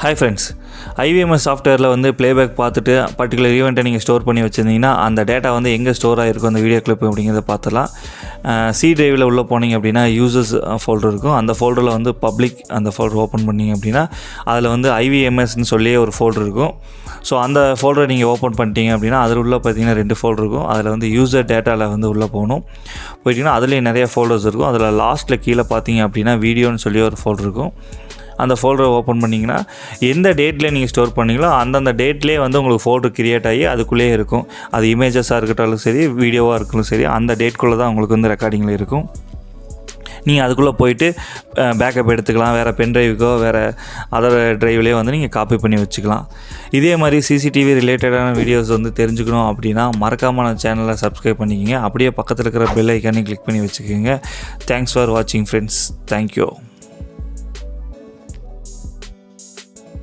Hi friends ஐவிஎம்எஸ் சாஃப்ட்வேரில் வந்து playback பார்த்துட்டு பர்டிகுலர் ஈவெண்ட்டை நீங்கள் ஸ்டோர் பண்ணி வச்சுருந்தீங்கன்னா அந்த டேட்டா வந்து எங்கே ஸ்டோர் ஆகிருக்கும் அந்த வீடியோ கிளிப் அப்படிங்கிறத பார்த்துலாம் சி டிரைவில் உள்ளே போனீங்க அப்படின்னா யூசர்ஸ் ஃபோல்டர் இருக்கும். அந்த ஃபோல்டரில் வந்து பப்ளிக் அந்த ஃபோல்டர் ஓப்பன் பண்ணீங்க அப்படின்னா அதில் வந்து ஐவிஎம்எஸ்ன்னு சொல்லியே ஒரு ஃபோல்டர் இருக்கும். ஸோ அந்த ஃபோல்டரை நீங்கள் ஓப்பன் பண்ணிட்டீங்க அப்படின்னா அதில் உள்ள பார்த்தீங்கன்னா ரெண்டு ஃபோல்டர் இருக்கும். அதில் வந்து யூசர் டேட்டாவில் வந்து உள்ளே போகணும். போயிட்டிங்கன்னா அதுலேயும் நிறைய ஃபோல்டர்ஸ் இருக்கும். அதில் லாஸ்ட்டில் கீழே பார்த்தீங்க அப்படின்னா வீடியோன்னு சொல்லி ஒரு ஃபோல்டர் இருக்கும். அந்த ஃபோல்டரை ஓப்பன் பண்ணிங்கன்னா எந்த டேட்டில் நீங்கள் ஸ்டோர் பண்ணீங்களோ அந்தந்த டேட்லேயே வந்து உங்களுக்கு ஃபோல்டர் கிரியேட் ஆகி அதுக்குள்ளேயே இருக்கும். அது இமேஜஸாக இருக்கட்டாலும் சரி வீடியோவாக இருக்கட்டும் சரி அந்த டேட்குள்ளே தான் உங்களுக்கு வந்து ரெக்கார்டிங்கில் இருக்கும். நீங்கள் அதுக்குள்ளே போயிட்டு பேக்கப் எடுத்துக்கலாம். வேறு பென் ட்ரைவுக்கோ வேறு அதர் ட்ரைவ்லேயோ வந்து நீங்கள் காப்பி பண்ணி வச்சுக்கலாம். இதே மாதிரி சிசிடிவி ரிலேட்டடான வீடியோஸ் வந்து தெரிஞ்சுக்கணும் அப்படின்னா மறக்காமல் நம்ம சேனலை சப்ஸ்கிரைப் பண்ணிக்கோங்க. அப்படியே பக்கத்தில் இருக்கிற பெல் ஐக்கானே கிளிக் பண்ணி வச்சுக்கோங்க. தேங்க்ஸ் ஃபார் வாட்சிங் ஃப்ரெண்ட்ஸ் தேங்க்யூ